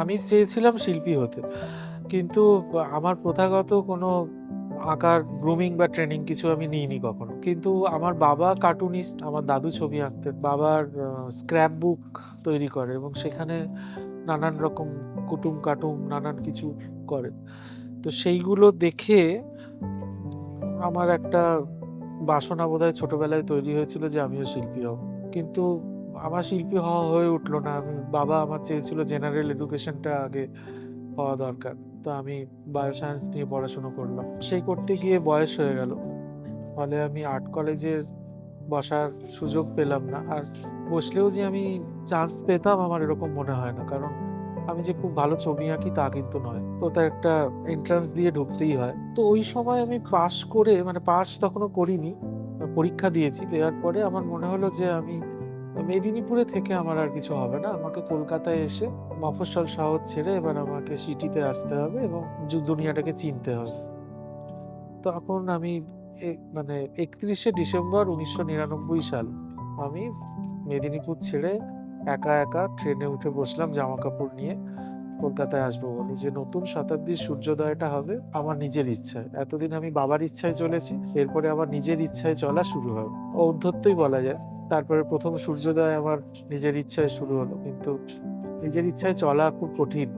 আমি চেয়েছিলাম শিল্পী হতে। কিন্তু আমার প্রথাগত কোনো আঁকার গ্রুমিং বা ট্রেনিং কিছু আমি নিইনি কখনো। কিন্তু আমার বাবা কার্টুনিস্ট আমার দাদু ছবি আঁকতেন বাবার স্ক্র্যাপ বুক তৈরি করে এবং সেখানে নানান রকম কুটুম কাটুম নানান কিছু করে। তো সেইগুলো দেখে আমার একটা বাসনা বোধহয় ছোটবেলায় তৈরি হয়েছিল যে আমিও শিল্পী হব। কিন্তু আমার শিল্পী হওয়া হয়ে উঠল না। আমি বাবা আমার চেয়েছিল জেনারেল এডুকেশনটা আগে হওয়া দরকার। তো আমি বায়োসায়েন্স নিয়ে পড়াশুনো করলাম। সেই করতে গিয়ে বয়স হয়ে গেল। ফলে আমি আর্ট কলেজে বসার সুযোগ পেলাম না। আর বসলেও যে আমি চান্স পেতাম আমার এরকম মনে হয় না। কারণ আমি যে খুব ভালো ছবি আঁকি তা কিন্তু নয়। তো তা একটা এন্ট্রান্স দিয়ে ঢুকতেই হয়। তো ওই সময় আমি পাশ করে মানে পাস তখনও করিনি, পরীক্ষা দিয়েছি। দেওয়ার পরে আমার মনে হলো যে আমি মেদিনীপুরে থেকে আমার আর কিছু হবে না। আমাকে কলকাতায় এসে মফস্বল শহর ছেড়ে এবার আমাকে সিটিতে আসতে হবে এবং দুনিয়াটাকে চিনতে হবে। তখন আমি মানে একত্রিশে ডিসেম্বর উনিশশো নিরানব্বই সাল আমি মেদিনীপুর ছেড়ে একা একা ট্রেনে উঠে বসলাম জামা কাপড় নিয়ে। কলকাতায় আসব। বলে যে নতুন শতাব্দীর সূর্যোদয়টা হবে, আমার নিজের ইচ্ছায়। এতদিন আমি বাবার ইচ্ছায় চলেছি, এরপরে আমার নিজের ইচ্ছায় চলা শুরু হবে। ঔদ্ধত্যই বলা যায়। তারপরে প্রথম সূর্যোদয় আমার নিজের ইচ্ছায় শুরু হলো। কিন্তু নিজের ইচ্ছায় চলা খুব কঠিন।